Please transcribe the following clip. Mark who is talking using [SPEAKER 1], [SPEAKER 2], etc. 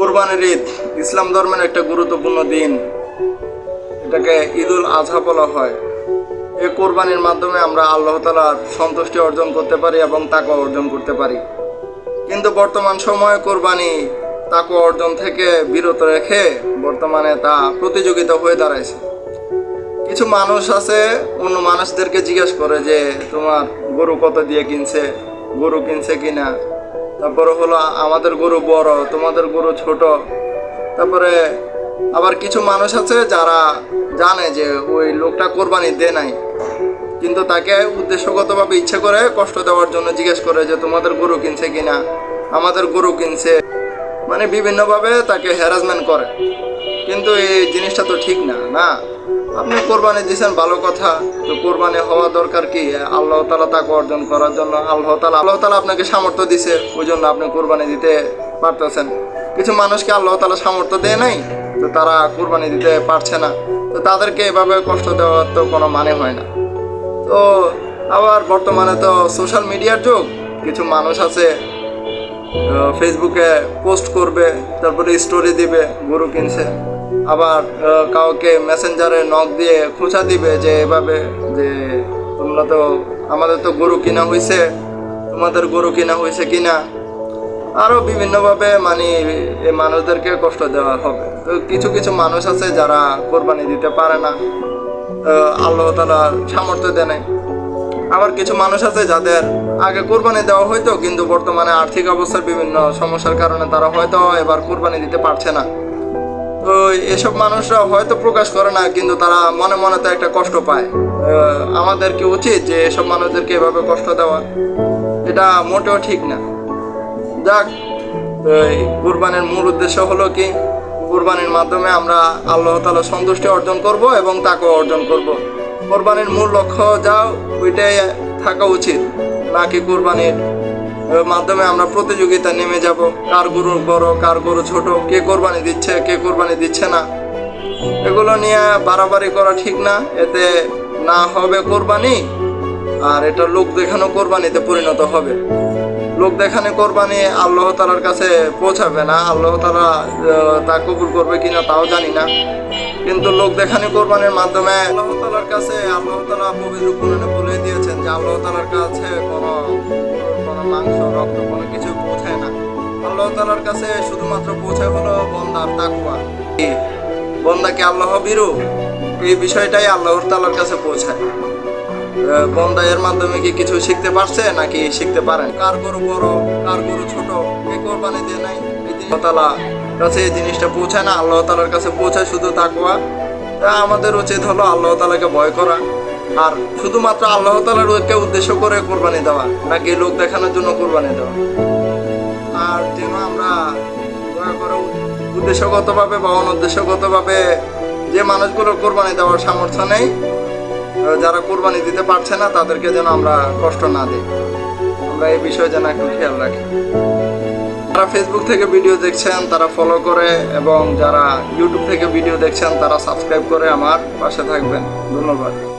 [SPEAKER 1] কোরবানির ঈদ। ইসলাম ধর্মের একটা গুরুত্বপূর্ণ দিন। এটাকে ঈদুল আজহা বলা হয়। এই কোরবানির মাধ্যমে আমরা আল্লাহ তালার সন্তুষ্টি অর্জন করতে পারি এবং তাকে অর্জন করতে পারি। কিন্তু বর্তমান সময়ে কোরবানি তাকে অর্জন থেকে বিরত রেখে বর্তমানে তা প্রতিযোগিতা হয়ে দাঁড়াইছে। কিছু মানুষ আছে, অন্য মানুষদেরকে জিজ্ঞেস করে যে, তোমার গরু কত দিয়ে কিনছে? গরু কিনছে কিনা? তারপরে হলো, আমাদের গরু বড়, তোমাদের গরু ছোট। তারপরে আবার কিছু মানুষ আছে যারা জানে যে ওই লোকটা কোরবানি দেয় নাই। কিন্তু তাকে উদ্দেশ্যগতভাবে ইচ্ছে করে কষ্ট দেওয়ার জন্য জিজ্ঞেস করে যে, তোমাদের গরু কিনছে কিনা? আমাদের গরু কিনছে? মানে বিভিন্নভাবে তাকে হ্যারাসমেন্ট করে। কিন্তু এই জিনিসটা তো ঠিক না না? আপনি কোরবানি দিয়েছেন, ভালো কথা। তো কোরবানি হওয়া দরকার কি? আল্লাহ তালা তাকে অর্জন করার জন্য আল্লাহ তালা আল্লাহ তালা আপনাকে সামর্থ্য দিছে ওই জন্য আপনি কোরবানি দিতে পারতেছেন। কিছু মানুষকে আল্লাহ তালা সামর্থ্য দেয় নাই, তো তারা কোরবানি দিতে পারছে না। তো তাদেরকে এভাবে কষ্ট দেওয়ার তো কোনো মানে হয় না। তো আবার বর্তমানে তো সোশ্যাল মিডিয়ার যুগ, কিছু মানুষ আছে ফেসবুকে পোস্ট করবে, তারপরে স্টোরি দিবে, গরু কিনছে। আবার কাউকে মেসেঞ্জারে নখ দিয়ে খোঁচা দিবে যে এভাবে যে তোমরা তো, আমাদের তো গরু কিনা হয়েছে তোমাদের গরু কিনা হয়েছে কিনা। আরও বিভিন্নভাবে মানে এই মানুষদেরকে কষ্ট দেওয়া হবে। তো কিছু কিছু মানুষ আছে যারা কোরবানি দিতে পারে না। আল্লাহ তালা সামর্থ্য দেয় আবার কিছু মানুষ আছে যাদের আগে কোরবানি দেওয়া হয়তো কিন্তু বর্তমানে আর্থিক অবস্থার বিভিন্ন সমস্যার কারণে তারা হয়তো এবার কোরবানি দিতে পারছে না। তো এসব মানুষরা হয়তো প্রকাশ করে না, কিন্তু তারা মনে মনে তো একটা কষ্ট পায়। আমাদের কি উচিত যে এসব মানুষদেরকে এভাবে কষ্ট দেওয়া? এটা মোটেও ঠিক না। যাক কোরবানির মূল উদ্দেশ্য হলো কি? কোরবানির মাধ্যমে আমরা আল্লাহ তালা সন্তুষ্টি অর্জন করব এবং তাকেও অর্জন করব। কোরবানির মূল লক্ষ্য যাও, ওইটাই থাকা উচিত। নাকি কোরবানির মাধ্যমে আমরা প্রতিযোগিতা নেমে যাব। কার গরু বড়, কার গরু ছোট, কে কোরবানি দিচ্ছে, কে কোরবানি দিচ্ছে না। এগুলো নিয়ে বাড়াবাড়ি করা ঠিক না। এতে না হবে কোরবানি, আর এটা লোক দেখানো কোরবানিতে পরিণত হবে। লোক দেখানে কোরবানি আল্লাহ তালার কাছে পৌঁছাবে না। আল্লাহ তালা তা কবুল করবে কিনা তাও জানি না। কিন্তু লোক দেখানি কোরবানির মাধ্যমে আল্লাহ তালার কাছে, আল্লাহ তালা পবিত্র কোরআনে বলে দিয়েছেন যে আল্লাহ তালার কাছে কোনো কোনো মাংস, রক্ত, কোনো কিছু পৌঁছায় না। আল্লাহ তালার কাছে শুধুমাত্র পৌঁছায় হলো বন্দার তাকুয়া বন্দাকে আল্লাহ বিরু এই বিষয়টাই আল্লাহর তালার কাছে পৌঁছায়। বন্দা এর মাধ্যমে কি কিছু শিখতে পারছে নাকি শিখতে পারেন কার গরু বড়, কার গরু ছোট, কে কোরবানি দিয়ে নাই? তালা কাছে এই জিনিসটা পৌঁছায় না, আল্লাহ তালার কাছে পৌঁছায় শুধু তাকুয়া তা আমাদের উচিত হলো আল্লাহ তালাকে ভয় করা। আর শুধুমাত্র আল্লাহ তালার কে উদ্দেশ্য করে কোরবানি দেওয়া, নাকি লোক দেখানোর জন্য কোরবানি দেওয়া। আর যেন আমরা উদ্দেশ্যগতভাবে বা অনুদ্দেশ্যগতভাবে যে মানুষগুলোর কোরবানি দেওয়ার সামর্থ্য নেই যারা কোরবানি দিতে পারছে না, তাদেরকে যেন আমরা কষ্ট না দিই। আমরা এই বিষয়ে যেন একটু খেয়াল রাখি। যারা ফেসবুক থেকে ভিডিও দেখছেন, তারা ফলো করে এবং যারা ইউটিউব থেকে ভিডিও দেখছেন, তারা সাবস্ক্রাইব করে আমার পাশে থাকবেন। ধন্যবাদ।